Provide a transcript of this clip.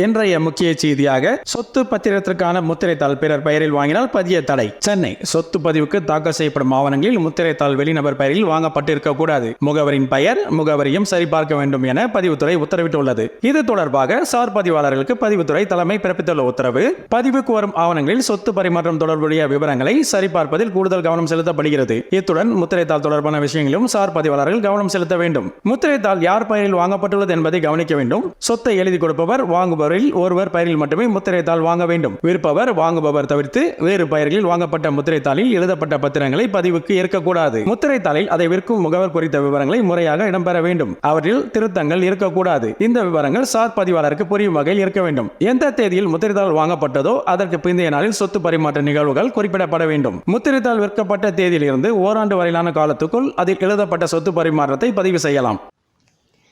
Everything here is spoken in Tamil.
இன்றைய முக்கிய செய்தியாக சொத்து பத்திரத்திற்கான முத்திரைத்தாள் பிறர் பெயரில் வாங்கினால் பதிய தடை. சென்னை சொத்து பதிவுக்கு தாக்கல் செய்யப்படும் ஆவணங்களில் முத்திரைத்தாள் வெளிநபர் பெயரில் வாங்கப்பட்டிருக்க கூடாது. முகவரின் பெயர் முகவரியும் சரிபார்க்க வேண்டும் என பதிவுத்துறை உத்தரவிட்டுள்ளது. இது தொடர்பாக சார் பதிவாளர்களுக்கு பதிவுத்துறை தலைமை பிறப்பித்துள்ள உத்தரவு பதிவுக்கு வரும் ஆவணங்களில் சொத்து பரிமாற்றம் தொடர்புடைய விவரங்களை சரிபார்ப்பதில் கூடுதல் கவனம் செலுத்தப்படுகிறது. இத்துடன் முத்திரைத்தாள் தொடர்பான விஷயங்களிலும் சார் பதிவாளர்கள் கவனம் செலுத்த வேண்டும். முத்திரைத்தாள் யார் பெயரில் வாங்கப்பட்டுள்ளது என்பதை கவனிக்க வேண்டும். சொத்தை எழுதி கொடுப்பவர் வாங்குபவரில் ஒருவர் பெயரில் மட்டுமே முத்திரைத்தாள் வாங்க வேண்டும். விற்பவர் வாங்குபவர் தவிர்த்து வேறு பெயர்களில் வாங்கப்பட்ட முத்திரைத்தாளில் எழுதப்பட்ட பத்திரங்களை பதிவுக்கு ஏற்கக்கூடாது. முத்திரைத்தாளில் அதை விற்கும் முகவர் குறித்த விவரங்களை முறையாக இடம்பெற வேண்டும். அவற்றில் திருத்தங்கள் இருக்கக்கூடாது. இந்த விவரங்கள் சார் பதிவாளருக்கு புரியும் வகையில் இருக்க வேண்டும். எந்த தேதியில் முத்திரைத்தாள் வாங்கப்பட்டதோ அதற்கு பிந்தைய நாளில் சொத்து பரிமாற்ற நிகழ்வுகள் குறிப்பிடப்பட வேண்டும். முத்திரைத்தாள் விற்கப்பட்ட தேதியிலிருந்து ஓராண்டு வரையிலான காலத்துக்குள் அதில் எழுதப்பட்ட சொத்து பரிமாற்றத்தை பதிவு செய்யலாம்.